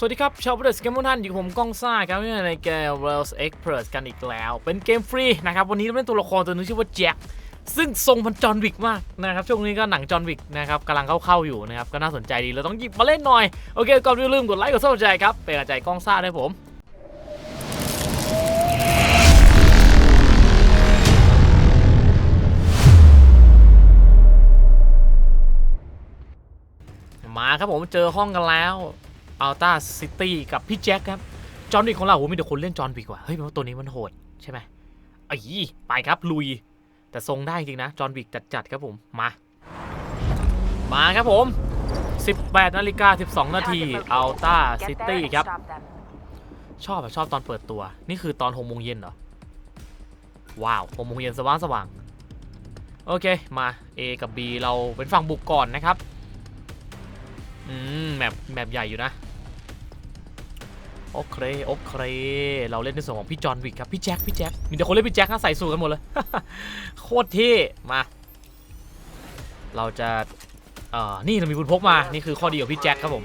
สวัสดีครับ ชาวเบริษัทเกมมุทันอยู่กับผมก้องซ่าครับในเกม Rails Express กันอีกแล้ว เป็นเกมฟรีนะครับ วันนี้เราเล่นตัวละครตัวหนึงชื่อว่าแจ็คซึ่งทรงมันจอห์นวิกมากนะครับ ช่วงนี้ก็หนังจอห์นวิกนะครับกำลังเข้าๆอยู่นะครับ ก็น่าสนใจดีเราต้องหยิบมาเล่นหน่อย โอเคก่อนอื่นอย่าลืมกดไลค์กดซับสไครต์ครับ เป็นกำลังใจก้องซ่าด้วยผมมาครับผมเจอห้องกันแล้ว อัลต้าซิตี้กับพี่แจ็คครับ จอห์นวิกของเราโหมีแต่คนเล่นจอห์นวิกว่ะเฮ้ยแปลว่าตัวนี้มันโหดใช่ไหมไอ้ไปครับลุย แต่ทรงได้จริงนะ จอห์นวิกจัดๆครับผม มา มาครับผม 18นาฬิกา12 นาทีอัลต้าซิตี้ครับ ชอบอะชอบตอนเปิดตัว นี่คือตอน6โมงเย็นเหรอ ว้าว6โมงเย็นสว่างสว่างโอเค มา A กับ B เราเป็นฝั่งบุกก่อนนะครับ อืม แมปแมปใหญ่อยู่นะ โอเคโอเค เราเล่นในส่วนของพี่จอห์นวิกครับพี่แจ็คพี่แจ็คมีแต่คนเล่นพี่แจ็คนะใส่สูทกันหมดเลย โคตรเท่มา เราจะเอ่อนี่เรามีบุญพกมานี่คือข้อดีของพี่แจ็คครับผม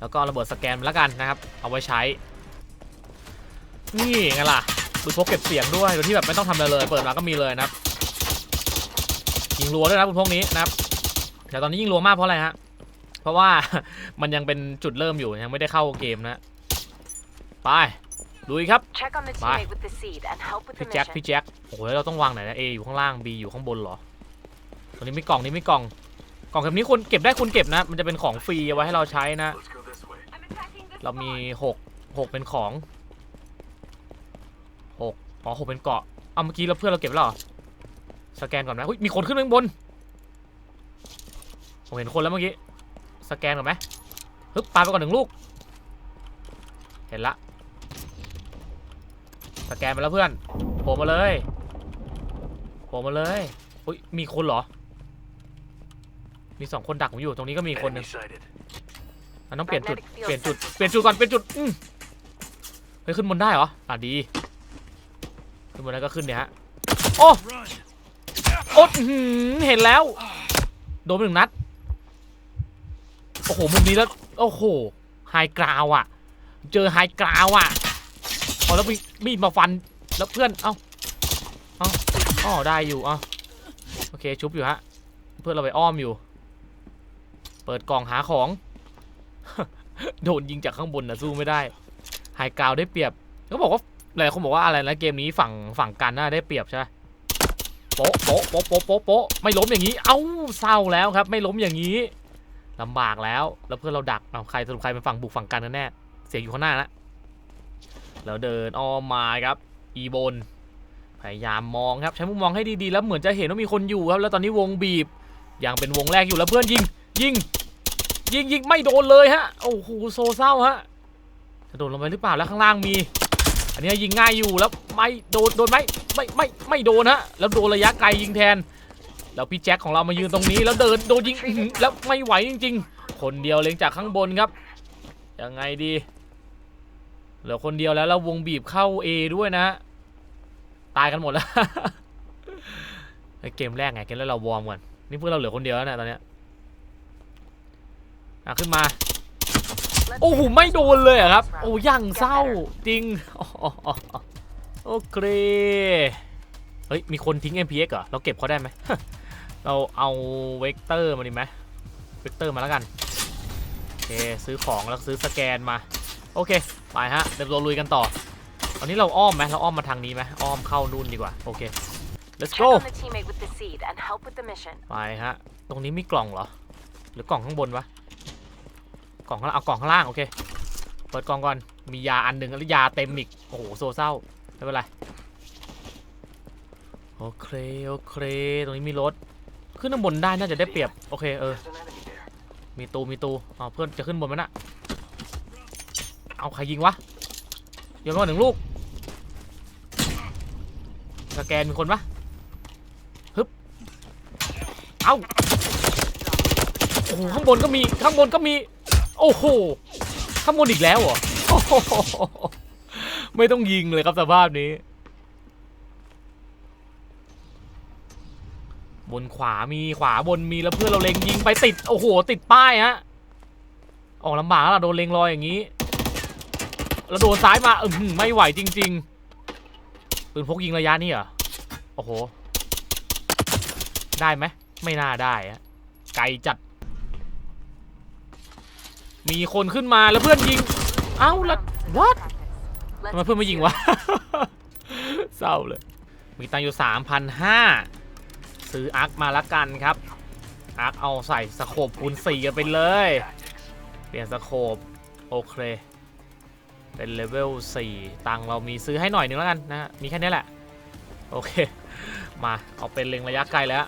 แล้วก็ระเบิดสแกนแล้วกันนะครับ เอาไว้ใช้ นี่ไงล่ะบุญพกเก็บเสียงด้วยโดยที่แบบไม่ต้องทำอะไรเลย เปิดมาก็มีเลยนะครับยิงรัวด้วยนะบุญพกนี้นะครับแต่ตอนนี้ยิงรัวมากเพราะอะไรฮะ เพราะว่ามันยังเป็นจุดเริ่มอยู่ยังไม่ได้เข้าเกมนะ ไปลุยครับ Check on the Bye. teammate with the seed and help with the พี่แจ็ค mission. พี่แจ็คโอ้โหแล้วเราต้องวางไหนนะ A อยู่ข้างล่าง B อยู่ข้างบนเหรอตรงนี้ไม่กล่องนี้ไม่กล่อง กล่องแบบนี้คุณเก็บได้คุณเก็บนะ มันจะเป็นของฟรีเอาไว้ให้เราใช้นะ เรามีหกหกเป็นของหกอ๋อหกเป็นเกาะเอาเมื่อกี้เราเพื่อนเราเก็บแล้วเหรอสแกนก่อนนะอุ๊ยมีคนขึ้นไปข้างบนผมเห็นคนแล้วเมื่อกี้ สแกนก่อนไหมฮึบปาไปก่อนหนึ่งลูก เห็นละ สแกนไปแล้วเพื่อนโผล่มาเลยโผล่มาเลยอุ้ยมีคนเหรอ มีสองคนดักผมอยู่ตรงนี้ก็มีคนหนึ่งอันต้องเปลี่ยนจุด เปลี่ยนจุด เปลี่ยนจุดก่อน เปลี่ยนจุดอืมเฮ้ยขึ้นบนได้เหรอ อะดี ขึ้นบนได้ก็ขึ้นเนี่ยฮะ โอ้ โอ้อื้อหือเห็นแล้ว โดนไปหนึ่งนัดโอ้โห มุมนี้แล้ว โอ้โหไฮกราวอะ เจอไฮกราวอะเอแล้วมีมีดมาฟันแล้วเพื่อนเอ้าเอ้าอ๋อได้อยู่อ้าโอเคชุบอยู่ฮะเพื่อนเราไปอ้อมอยู่ เปิดกล่องหาของ โดนยิงจากข้างบนนะสู้ไม่ได้ไฮกราวได้เปรียบเขาบอกว่าหลายคนบอกว่าอะไรนะเกมนี้ฝั่งฝั่งกันน่าได้เปรียบใช่ไหมโป๊ะโป๊ะโป๊ะโป๊ะโป๊ะโป๊ะไม่ล้มอย่างนี้ เอ้าเศร้าแล้วครับ ไม่ล้มอย่างนี้ ลำบากแล้ว แล้วเพื่อนเราดักเอาใครสรุปใครเป็นฝั่งบุกฝั่งกันกันแน่ เสียงอยู่ข้างหน้าแล้วแล้วเดินอ้อมมาครับ อีบน พยายามมองครับ ใช้มุมมองให้ดีๆ แล้วเหมือนจะเห็นว่ามีคนอยู่ครับ แล้วตอนนี้วงบีบ ยังเป็นวงแรกอยู่แล้วเพื่อนยิง ยิง ยิงยิงไม่โดนเลยฮะ โอ้โหโซเศร้าฮะ จะโดนลงไปหรือเปล่า แล้วข้างล่างมี อันนี้ยิงง่ายอยู่แล้วไม่โดน โดนไหมไม่ไม่ไม่โดนฮะ แล้วโดนระยะไกลยิงแทน แล้วพี่แจ็คของเรามายืนตรงนี้แล้วเดินโดนยิงแล้วไม่ไหวจริง ๆ คนเดียวเล็งจากข้างบนครับ ยังไงดี เหลือคนเดียวแล้วแล้ววงบีบเข้า A ด้วยนะ ตายกันหมดแล้วเกมแรกไงเกมแรกเราวอร์มก่อนนี่เพื่อนเราเหลือคนเดียวแล้วเนะตอนเนี้ยอะขึ้นมาโอ้โหไม่โดนเลยครับ โอ้ยังเศร้าจริงโอเคเฮ้ยมีคนทิ้ง MPX เหรอเราเก็บเขาได้ไหม เราเอาเวกเตอร์มาดีไหมเวกเตอร์มาแล้วกัน โอเค ซื้อของแล้วซื้อสแกนมา โอเค ไปฮะ เดี๋ยวเราลุยกันต่อ ตอนนี้เราอ้อมไหมเราอ้อมมาทางนี้ไหมอ้อมเข้านู่นดีกว่า โอเค let's Check go on the teammate with the seed and help with the mission. ไปฮะ ตรงนี้มีกล่องเหรอ หรือกล่องข้างบนวะ กล่องข้างล่าง เอากล่องข้างล่าง โอเค เปิดกล่องก่อน มียาอันหนึ่งแล้วยาเต็มอีก โอ้โห โซเศร้า ไม่เป็นไร โอเค โอเค ตรงนี้มีรถ ขึ้นข้างบนได้น่าจะได้เปรียบโอเคเออ มีตูมีตูอ๋อเพื่อนจะขึ้นบนไหมน่ะเอาใครยิงวะโยนมาหนึ่งลูกสแกนมีคนปะฮึบเอ้าโอ้โหข้างบนก็มีข้างบนก็มี โอ้โหข้างบนอีกแล้วเหรอโอ้โหไม่ต้องยิงเลยครับสภาพนี้ บนขวามีขวาบนมีแล้วเพื่อนเราเล็งยิงไปติดโอ้โหติดป้ายฮะออกลำบากแล้วล่ะโดนเล็งรอยอย่างนี้แล้วโดนซ้ายมาอือหือไม่ไหวจริง ๆปืนพกยิงระยะนี่เหรอโอ้โห ได้ไหมไม่น่าได้อะไกลจัด มีคนขึ้นมาแล้วเพื่อนยิง เอ้าล้ว what ทำไมเพื่อนไม่ยิงวะ เศร้าเลย มีตังค์อยู่สามพันห้า ซื้ออาร์คมาละกันครับ อาร์คเอาใส่สโคปคูณสี่กันไปเลย เปลี่ยนสโคปโอเค เป็นเลเวล4ตังค์เรามีซื้อให้หน่อยนึงแล้วกันนะฮะมีแค่นี้แหละ โอเค มาเอาเป็นเล็งระยะไกลแล้ว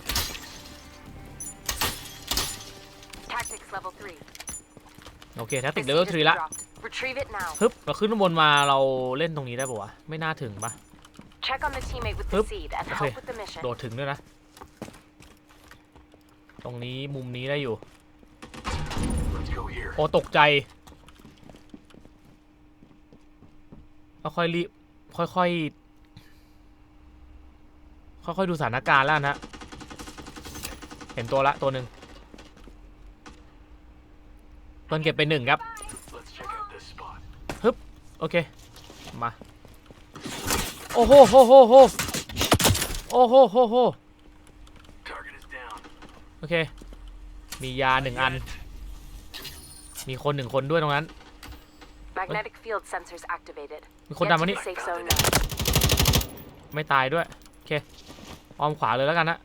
Tactics level 3. โอเคแท็ก The ติก seed เลเวล has 3 been ละ dropped. Retrieve it now. ฮึบเราขึ้นข้างบนมาเราเล่นตรงนี้ได้ปะวะ ไม่น่าถึงปะ Check on the teammate with the Oop. seed and Okay. help with the mission. โดดถึงด้วยนะ ตรงนี้มุมนี้ได้อยู่ Let's go here. โอตกใจค่อยๆรีบค่อยๆค่อยๆดูสถานการณ์แล้วนะเห็นตัวละตัวหนึ่งเพิ่นเก็บไปหนึ่งครับ Let's check out this spot. โอเค มา โอ้โหโหโหโหโอ้โหโหโห Target is down. โอเค มียาหนึ่งอัน มีคนหนึ่งคนด้วยตรงนั้น Magnetic field sensors activated. มีคน Get ดัน to มานี่ the safe zone now. ไม่ตายด้วย โอเคออมขวาเลยแล้วกันนะ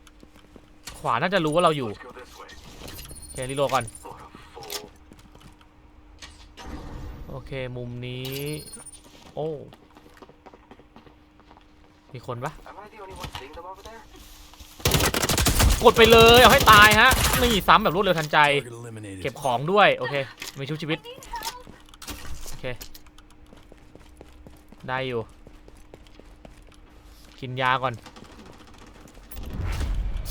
ขวาน่าจะรู้ว่าเราอยู่ Let's go this way. โอเครีโหลดก่อน What a fool. โอเค มุมนี้ โอ้ มีคนปะ Am I the only one seeing them over there? กดไปเลยเอาให้ตายฮะนี่ซ้ำแบบรวดเร็วทันใจ เก็บของด้วยโอเคมีชุบชีวิตโอเคได้อยู่ กินยาก่อน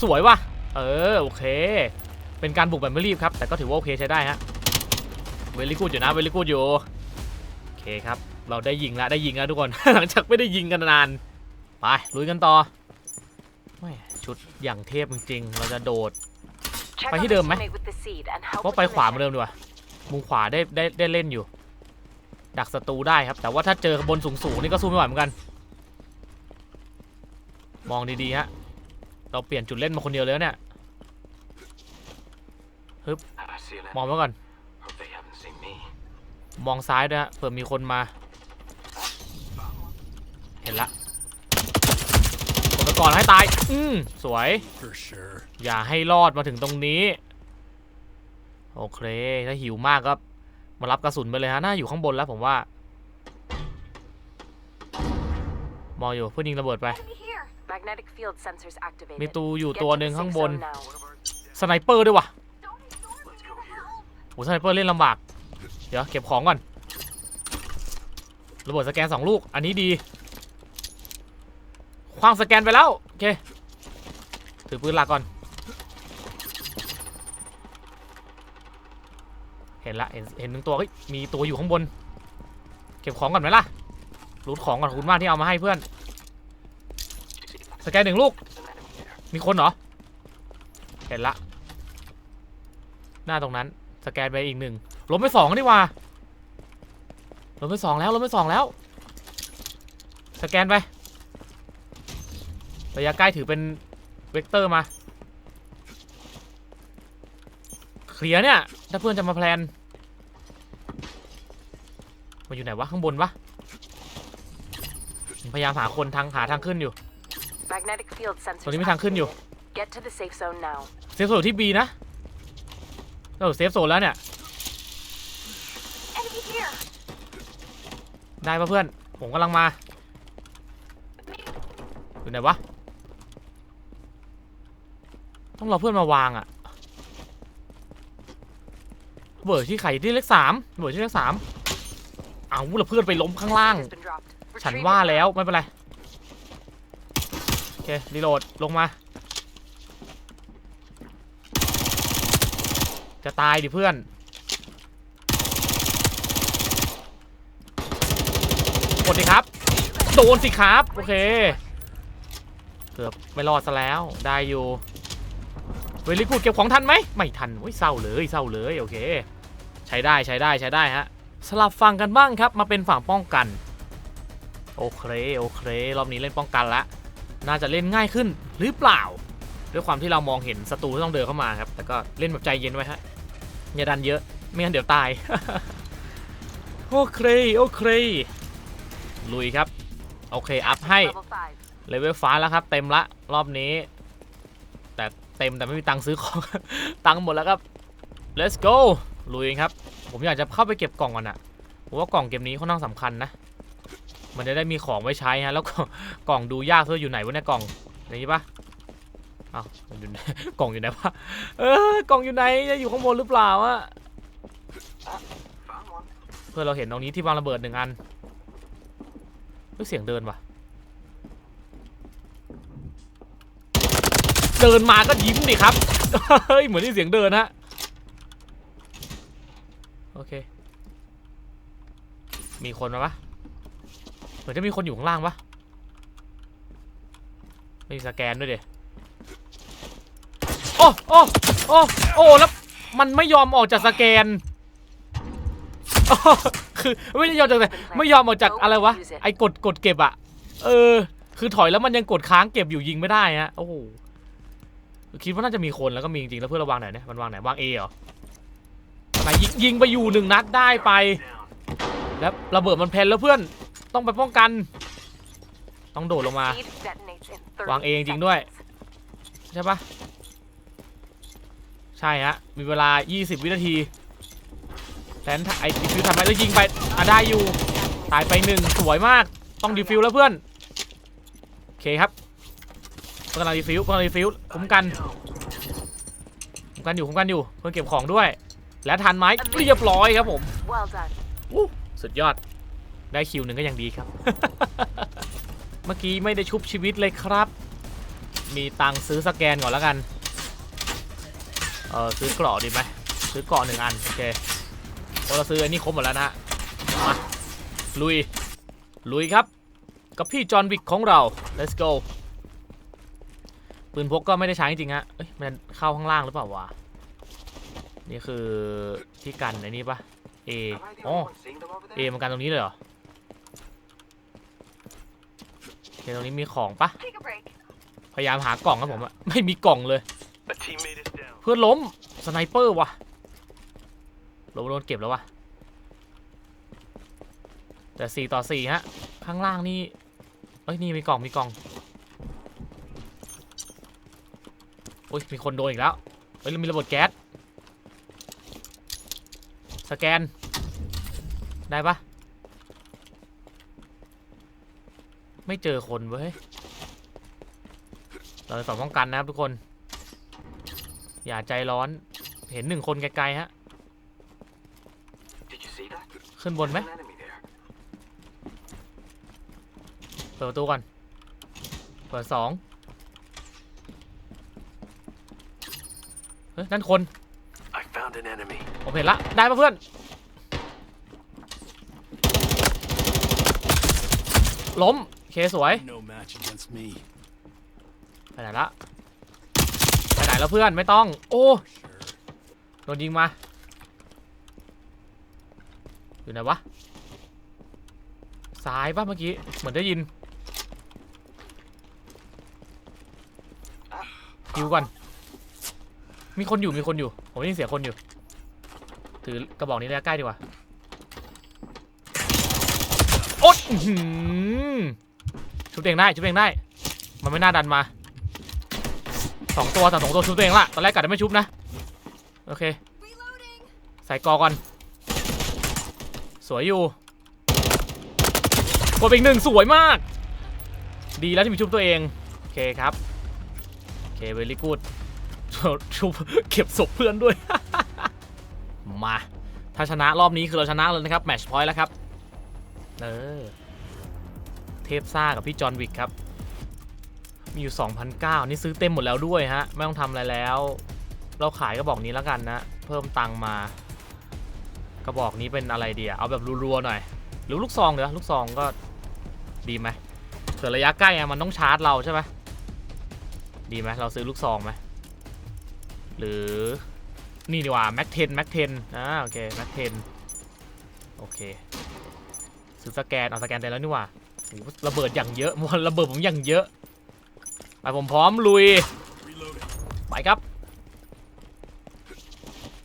สวยว่ะ เออโอเค เป็นการบุกแบบไม่รีบครับ แต่ก็ถือว่าโอเคใช้ได้ฮะเวลิกูดอยู่นะเวลิกูดอยู่โอเคครับ เราได้ยิงแล้วได้ยิงแล้วทุกคน หลังจากไม่ได้ยิงกันนาน ไปลุยกันต่อ ชุดอย่างเทพจริงๆ เราจะโดด Check Phải on hit the đường mấy. teammate with the seed and help ว่า with ไป the ขวาเหมา mission. เดิมดีกว่ามุมขวาได้ได้ได้เล่นอยู่ ดักศัตรูได้ครับ แต่ว่าถ้าเจอบนสูงๆนี่ก็สู้ไม่ไหวเหมือนกัน มองดีๆฮะ เราเปลี่ยนจุดเล่นมาคนเดียวเลยเนี่ย I see an มอง enemy. ไว้ก่อน Hope they haven't seen me. มองซ้ายด้วยฮะเผื่อมีคนมา เห็นละ กดไปก่อนให้ตาย อืมสวย For sure. อย่าให้รอดมาถึงตรงนี้ โอเค ถ้าหิวมากก็มารับกระสุนไปเลยฮะ น่าอยู่ข้างบนแล้วผมว่า มองอยู่เพื่อนยิงระเบิดไป Magnetic field sensors activated. มีตูอยู่ Get ตัว to หนึ่ the งข้าง safe บน zone now. สไนเปอร์ด้วยวะ Let's go here. โหสไนเปอร์เล่นลำบาก เดี๋ยวเก็บของก่อน ระเบิดสแกนสองลูก อันนี้ดี คว้างสแกนไปแล้วโอเคถือปืนหลักก่อน เห็นละเห็นเห็นหนึ่งตัวเฮ้ยมีตัวอยู่ข้างบน เก็บของก่อนไหมล่ะรูดของก่อนคุณมากที่เอามาให้เพื่อน สแกนหนึ่งลูก มีคนเหรอ เห็นละ หน้าตรงนั้น สแกนไปอีกหนึ่งล้มไปสองดีกว่าล้มไปสองแล้วล้มไปสองแล้ว สแกนไป ระยะใกล้ถือเป็นเวกเตอร์มา เคลียร์เนี่ย ถ้าเพื่อนจะมาแพลนมาอยู่ไหนวะ ข้างบนวะ พยายามหาคนทางหาทางขึ้นอยู่ Magnetic field sensors ตรงนี้มีทางขึ้นอยู่ activated. Get to the safe zone now. เซฟโซนอยู่ที่ B นะเราเซฟโซนแล้วเนี่ย Enemy here. ได้ปะเพื่อน ผมกำลังมา อยู่ไหนวะ ต้องรอเพื่อนมาวางอะเบิร์ที่ไข่ที่เลขสามเบิร์ที่เลขสามเอาล้วเพื่อนไปล้มข้างล่าง ฉันว่าแล้วไม่เป็นไร โอเครีโหลดลงมา จะตายดิเพื่อน กดดิครับ โดนสิครับ โอเค เกือบไม่รอดซะแล้วได้อยู่ เวลิกูดเก็บของทันไหมไม่ทันโอ้ยเศร้าเลยเศร้าเลยโอเค ใช้ได้ใช้ได้ใช้ได้ฮะสลับฝั่งกันบ้างครับมาเป็นฝั่งป้องกัน โอเคโอเค รอบนี้เล่นป้องกันละน่าจะเล่นง่ายขึ้นหรือเปล่า ด้วยความที่เรามองเห็นศัตรูที่ต้องเดินเข้ามาครับ แต่ก็เล่นแบบใจเย็นไว้ฮะอย่าดันเยอะไม่งั้นเดี๋ยวตาย โอเคโอเคลุยครับ โอเค อัพให้ Level 5. เลเวลฟ้าแล้วครับ เต็มละ รอบนี้แต่ เต็มแต่ไม่มีตังค์ซื้อของ ตังค์หมดแล้วครับ let's go ลุยครับ ผมอยากจะเข้าไปเก็บกล่องก่อนอะผมว่ากล่องเกมนี้ค่อนข้างสำคัญนะ มันจะได้มีของไว้ใช้ฮะ แล้วก็กล่องดูยากเพ่ออยู่ไหนวะเนี่ยกล่องอย่างนี้ปะอ้าวอยู่ไหนกล่องอยู่ไหนวะเออกล่องอยู่ไหนจะอยู่ข้างบนหรือเปล่าอะเพื่อเราเห็นตรงนี้ที่วางระเบิดหนึ่งอันเฮ้ยเสียงเดินว่ะ เดินมาก็ยิ้มดิครับ เฮ้ย เหมือนที่เสียงเดินฮะ โอเค มีคนมาปะเหมือนจะมีคนอยู่ข้างล่างปะไม่มีสแกนด้วยเดโอ้โอ้โอ้โอ้ แล้วมันไม่ยอมออกจากสแกน คือไม่ยอมจากไหนไม่ยอมออกจากอะไรวะ ไอ้กดกดเก็บอะเออ คือถอยแล้วมันยังกดค้างเก็บอยู่ยิงไม่ได้ฮะ โอ้โห คิดว่าน่าจะมีคนแล้วก็มีจริงๆแล้วเพื่อนราวางไหนเนี่ยมันวางไหนวางเอเหรอไหนยิงยิงไปอยู่หนึ่งนัดได้ไป แล้วระเบิดมันแพนแล้วเพื่อนต้องไปป้องกัน ต้องโดดลงมา วางเองจริงด้วย ใช่ปะใช่ฮะมีเวลา 20 วินาทีแทนไอ้ดิฟิวทำไมแล้วยิงไปอะได้อยู่ตายไปหนึ่งสวยมากต้องดิฟิวแล้วเพื่อนโอเคครับ กำลังดิฟิวเพื่อนกำลังดิฟิวคุ้มกันคุ้มกันอยู่คุ้มกันอยู่เพื่อนเก็บของด้วย และทันไหมเรียบร้อยครับผม Well done. อู้สุดยอดได้คิวหนึ่งก็ยังดีครับ เมื่อกี้ไม่ได้ชุบชีวิตเลยครับ มีตังค์ซื้อสแกนก่อนแล้วกัน เออซื้อเกราะดีไหมซื้อเกราะหนึ่งอันโอเคพอเราซื้ออันนี้ครบหมดแล้วนะฮะมาลุย ลุยครับ กับพี่จอห์นวิกของเรา let's go ปืนพกก็ไม่ได้ใช้จริงฮะเอ้ยมันเข้าข้างล่างหรือเปล่าวะ นี่คือที่กันไอ้นี่ปะ A Am I the อ๋อเอมันกันตรงนี้เลยเหรอโอเคตรงนี้มีของปะพยายามหากล่องครับผมอะไม่มีกล่องเลย เพื่อนล้มสไนเปอร์ว่ะล้มโดนเก็บแล้วว่ะแต่สี่ต่อสี่ฮะ ข้างล่างนี่เอ้ยนี่มีกล่องมีกล่อง โอ้ยมีคนโดนอีกแล้วเฮ้ยแล้วมีระเบิดแก๊สสแกน ได้ปะไม่เจอคนเว้ยเราจะต้องป้องกันนะครับทุกคน อย่าใจร้อนเห็นหนึ่งคนไกลๆฮะ Did you see that? ขึ้นบนไหม An enemy there. เปิดประตูก่อนเปิดสองเฮ้ย นั่นคน I found an enemy. ผมเห็นละได้ปะเพื่อน ล้มโอเคสวย No match against me. ไปไหนละไปไหนแล้วเพื่อนไม่ต้อง โอ้ Sure. โดนยิงมา อยู่ไหนวะ ซ้ายป่ะเมื่อกี้ เหมือนได้ยินฮิวก่อน มีคนอยู่มีคนอยู่ ผมได้ยินเสียงคนอยู่ ถือกระบอกนี้ระยะใกล้ดีกว่าโอ๊ยชุบเองได้ชุบเองได้ มันไม่น่าดันมาสองตัวแต่สองตัวชุบตัวเองละตอนแรกกะจะไม่ชุบนะ โอเค ใส่กอก่อน สวยอยู่กดไปอีกหนึ่งสวยมาก ดีแล้วที่มีชุบตัวเอง โอเคครับ โอเคเวลี่กูด ชุบเก็บศพเพื่อนด้วย มา ถ้าชนะรอบนี้คือเราชนะเลยนะครับ แมชพอยต์แล้วครับ เออ เทพซ่ากับพี่จอห์นวิกครับ มีอยู่ 2,009นี่ซื้อเต็มหมดแล้วด้วยฮะ ไม่ต้องทำอะไรแล้ว เราขายกระบอกนี้แล้วกันนะ เพิ่มตังค์มา กระบอกนี้เป็นอะไรดีอะเอาแบบรัวๆหน่อย หรือลูกซองเดี๋ยวลูกซองก็ดีไหมเผื่อระยะใกล้อะมันต้องชาร์จเราใช่ไหมดีไหมเราซื้อลูกซองไหม หรือนี่ดีกว่าแม็กเทนแม็กเทนอ่าโอเคแม็กเทนโอเคซื้อสแกนเอาสแกนได้แล้วนี่ว่าระเบิดอย่างเยอะมันระเบิดผมอย่างเยอะไปผมพร้อมลุยไปครับ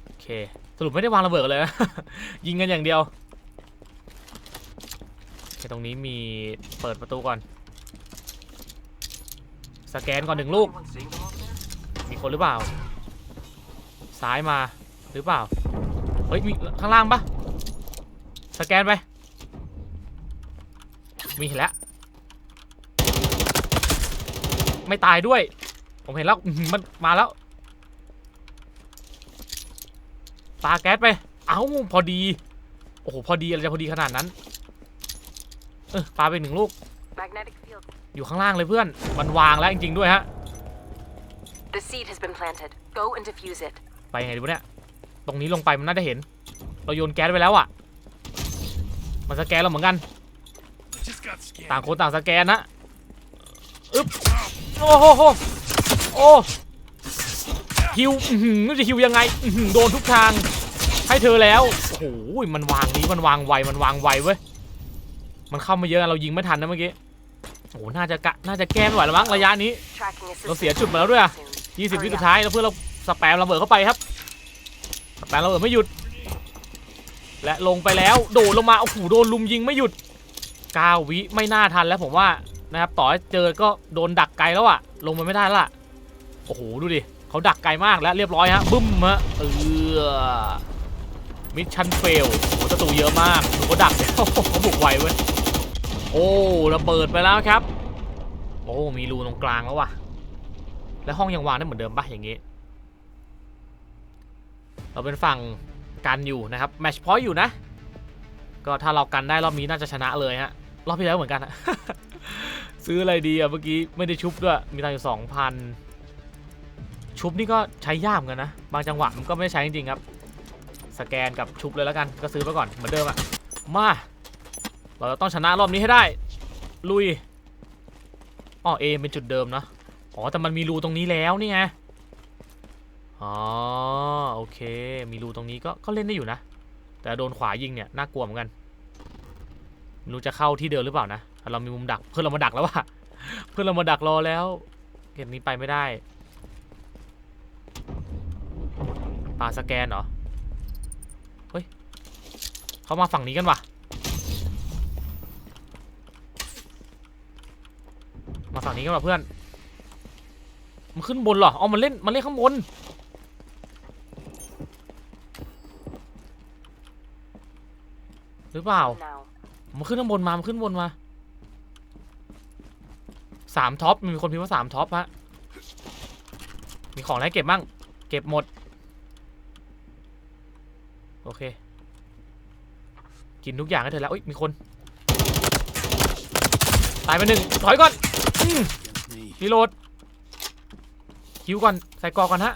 โอเคสรุปไม่ได้วางระเบิดเลยยิงกันอย่างเดียวโอเคตรงนี้มีเปิดประตูก่อน สแกนก่อนหนึ่งลูกมีคนหรือเปล่า ซ้ายมาหรือเปล่า เฮ้ยมีข้างล่างปะสแกนไปมีเห็นแล้ว ไม่ตายด้วย ผมเห็นแล้วอื้อหือมันมาแล้วปาแก๊สไป เอ้าพอดี โอ้โห พอดีอะไรจะพอดีขนาดนั้น เออปาไปหนึ่งลูก Magnetic field. อยู่ข้างล่างเลยเพื่อน มันวางแล้วจริงๆด้วยฮะ The seed has been planted. Go and defuse it. ไปไงดีวะเนี่ย ตรงนี้ลงไปมันน่าจะเห็น เราโยนแก๊สไปแล้วอะมันสแกนเราเหมือนกัน Just got scanned. ต่างคนต่างสแกนนะอึ๊บ โอ้โหโหโอ้ฮิวอื้อหือจะฮิวยังไงอื้อหือโดนทุกทาง ให้เธอแล้ว โอ้โห มันวางนี้มันวางไว มันวางไวเว้ย มันเข้ามาเยอะเรายิงไม่ทันนะเมื่อกี้ โอ้โห น่าจะกะ น่าจะแก้ไม่ไหวแล้วมั้งระยะนี้ Tracking เรา assistance. เสียจุดมาแล้วด้วยอะ soon. 20วิสุดท้ายแล้วเพื่อนเรา สแปมระเบิดเข้าไปครับสแปมระเบิดไม่หยุด และลงไปแล้วโดดลงมาโอ้โหโดนลุมยิงไม่หยุด9วิไม่น่าทันแล้วผมว่านะครับต่อให้เจอก็โดนดักไกลแล้วอะลงมาไม่ได้ละโอ้โหดูดิเขาดักไกลมากแล้วเรียบร้อยฮะบึ้มฮะเออมิชชั่นเฟลโอ้ศัตรูเยอะมากดูเขาดักเขาบุกไวเว้ยโอ้ระเบิดไปแล้วครับ โอ้มีรูตรงกลางแล้วว่ะ แล้วห้องยังวางได้เหมือนเดิมปะอย่างงี้ เราเป็นฝั่งกันอยู่นะครับแมชพอยต์อยู่นะ ก็ถ้าเรากันได้รอบนี้น่าจะชนะเลยฮะรอบที่แล้วเหมือนกัน ซื้ออะไรดีอะเมื่อกี้ไม่ได้ชุบด้วยมีตังค์อยู่สองพันชุบนี่ก็ใช้ยากเหมือนกันนะ บางจังหวะมันก็ไม่ใช้จริงๆครับ สแกนกับชุบเลยแล้วกันก็ซื้อไปก่อนเหมือนเดิมอะมา เราจะต้องชนะรอบนี้ให้ได้ ลุยอ๋อเอเป็นจุดเดิมเนะอ๋อแต่มันมีรูตรงนี้แล้วนี่ไง อ๋อโอเค มีรูตรงนี้ก็ก็เล่นได้อยู่นะ แต่โดนขวายิงเนี่ยน่ากลัวเหมือนกันไม่รู้จะเข้าที่เดิมหรือเปล่านะเรามีมุมดักเพื่อนเรามาดักแล้วว่ะเพื่อนเรามาดักรอแล้วเกมนี้ไปไม่ได้ปาสแกนเหรอเฮ้ยเขามาฝั่งนี้กันว่ะมาฝั่งนี้กันว่ะเพื่อนมันขึ้นบนเหรอเอามันเล่นมันเล่นข้างบน หรือเปล่า มันขึ้นข้างบนมามันขึ้นบนมาสามท็อปมีคนพิมพ์ว่าสามท็อปฮะมีของอะไรเก็บบ้าง เก็บหมด โอเค กินทุกอย่างให้เธอแล้วเอ้ยมีคน ตายไปหนึ่งถอยก่อนอรีโหลดคิวก่อน ใส่กอก่อนฮะ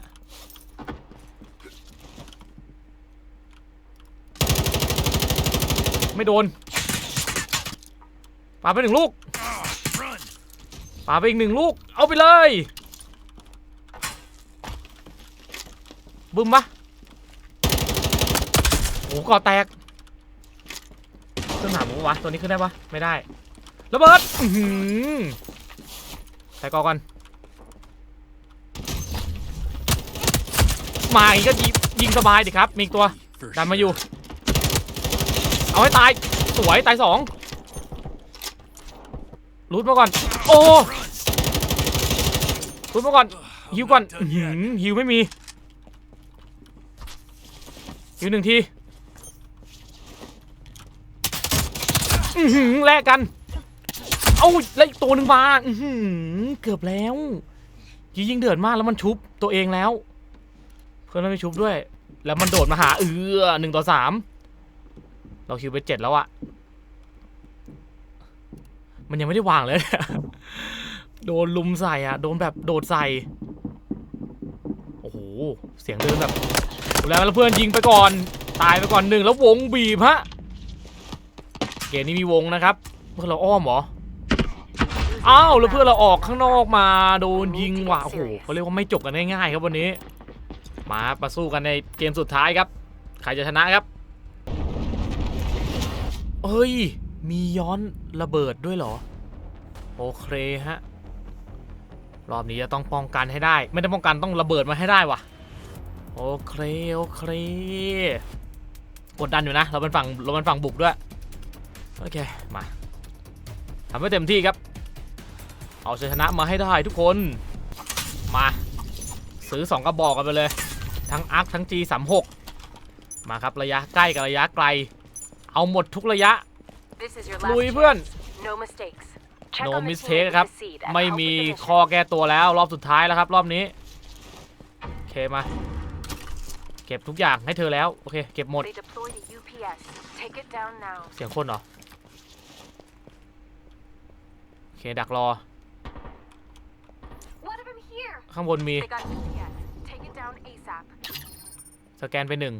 ไม่โดนปาไปหนึ่งลูกปาไปอีกหนึ่งลูก เอาไปเลยบึ้มปะโอ้ก่อแตกขึ้นหาหมูวะตัวนี้ขึ้นได้ปะไม่ได้ระเบิดใส่กอก่อนมาอีกก็ยิงสบายดิครับ มีตัวดันมาอยู่ เอาให้ตาย สวย ตายสองรูดมาก่อน โอ้รูดมาก่อนฮิวก่อนหื yet. อฮิวไม่มีฮิวหนึ่งทีอือหือแลกกัน เอาแล้วอีกตัวหนึ่งมาอือหือเกือบแล้วยิงยิงเดือดมากแล้วมันชุบตัวเองแล้ว เพื่อนเราไม่ชุบด้วย แล้วมันโดดมาหาเออหนึ่งต่อสาม เราคิวไปเจ็ดแล้วอะมันยังไม่ได้วางเลย โดนลุมใส่อะโดนแบบโดดใส่ โอ้โห เสียงเดินแบบแล้วแล้วเพื่อนยิงไปก่อน ตายไปก่อนหนึ่งแล้ววงบีบฮะ เกมนี้มีวงนะครับเพื่อนเราอ้อมเหรอ อ้าวแล้วเพื่อนเราออกข้างนอกมาโดนยิงว่ะ โอ้โหเขาเรียกว่าไม่จบกันง่ายๆครับวันนี้ มามาสู้กันในเกมสุดท้ายครับ ใครจะชนะครับ เฮ้ย มีย้อนระเบิดด้วยเหรอ โอเคฮะ รอบนี้จะต้องป้องกันให้ได้ ไม่ได้ป้องกันต้องระเบิดมาให้ได้วะโอเค โอเค กดดันอยู่นะ เราเป็นฝั่งเราเป็นฝั่งบุกด้วย โอเค มาทำให้เต็มที่ครับ เอาชัยชนะมาให้ได้ทุกคน มา ซื้อ 2 กระบอกกันไปเลย ทั้งอาร์คทั้ง G36 มาครับระยะใกล้กับระยะไกล เอาหมดทุกระยะ This is your ลุ last ยเพื่อน chance. No mistakes. Check no on the team mistake with ครับ the seed and ไม่ help มี with the mission. ข้อแก้ตัวแล้ว รอบสุดท้ายแล้วครับ รอบนี้ โอเคมา เก็บทุกอย่างให้เธอแล้ว โอเค เก็บหมด They deployed a UPS. Take it down now. เสียงคนเหรอ โอเค ดักรอ One of them here. ข้างบนมี They got UPS. Take it down ASAP. สแกนไปหนึ่ง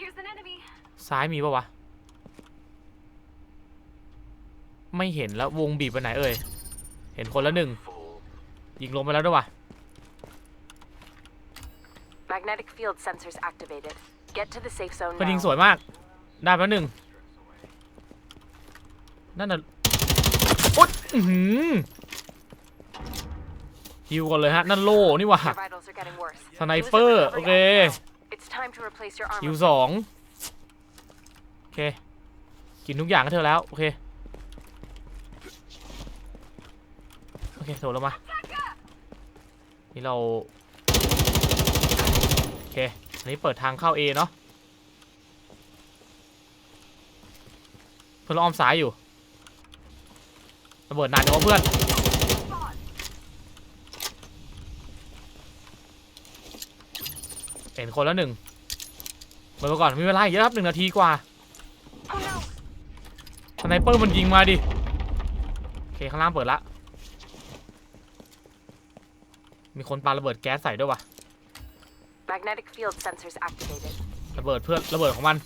Here's an enemy. ซ้ายมีปะวะ ไม่เห็นแล้ววงบีบไปไหนเอ่ย เห็นคนละหนึ่ง ยิงลงไปแล้วด้วยวะ Magnetic field sensors activated. Get to the safe zone ก็ยิง now. สวยมาก ได้ไปแล้วหนึ่ง นั่นน่ะอุ๊ยอื้อหือฮิวก่อนเลยฮะ นั่นโล่นี่หว่า Your vitals are getting worse. สไน Use เปอ your ร์ โอ recovery เค items. It's time to replace your ฮิว armor. สองโอเค กินทุกอย่างให้เธอแล้ว โอเค โอเคโดดลงมา นี่เรา โอเค อันนี้เปิดทางเข้า A เนาะเพื่อนเราอ้อมซ้ายอยู่ ระเบิดนานจังวะเพื่อน เห็นคนแล้วหนึ่ง เปิดมาก่อนมีเวลาอีกเยอะครับหนึ่งนาทีกว่า Oh no. สไนเปอร์มันยิงมาดิโอเคข้างล่างเปิดละ มีคนปาระเบิดแก๊สใส่ด้วยวะ Magnetic field sensors activated. ระเบิดเพื่อนระเบิดของมัน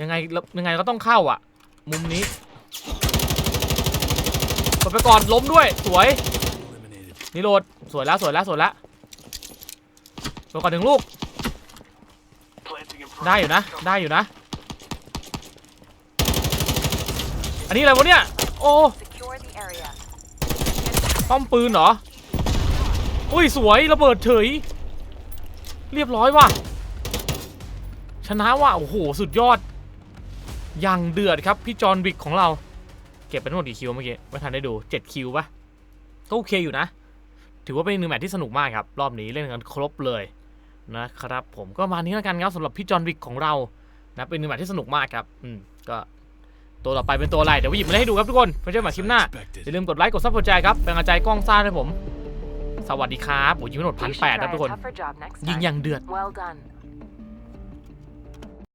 ยังไงยังไงก็ต้องเข้าอะ มุมนี้กดไปก่อนล้มด้วย สวย Eliminated. นี่โหลดสวยแล้วสวยแล้วสวยแล้ว กดก่อนหนึ่งลูก ได้อยู่นะ ได้อยู่นะ อันนี้อะไรวะเนี่ย โอ้ ป้อมปืนเหรอ อุ้ยสวยระเบิดเฉย เรียบร้อยว่ะ ชนะว่ะ โอ้โห สุดยอด ยังเดือดครับ พี่จอห์นวิกของเรา เก็บไปทั้งหมดกี่คิวเมื่อกี้ไม่ทันได้ดู7คิวปะก็โอเคอยู่นะ ถือว่าเป็นหนึ่งแมตช์ที่สนุกมากครับ รอบนี้เล่นกันครบเลย นะครับ ผมก็มานี้แล้วกันครับสำหรับพี่จอห์นวิกของเรานะเป็นหนึ่งแมตช์ที่สนุกมากครับอืมก็ตัวต่อไปเป็นตัวอะไรเดี๋ยววิหยิบมาเล่นให้ดูครับทุกคนไว้เจอกันใหม่คลิปหน้า Expected. อย่าลืมกดไลค์กดซับกดแชร์ครับเป็นกำลังใจกล้องซ่าให้ผม สวัสดีครับโอ้ยยิงไม่หมดพัน You แป should ดนะ try ทุก a คน tougher job next ยิง time. อย่างเดือด Well done.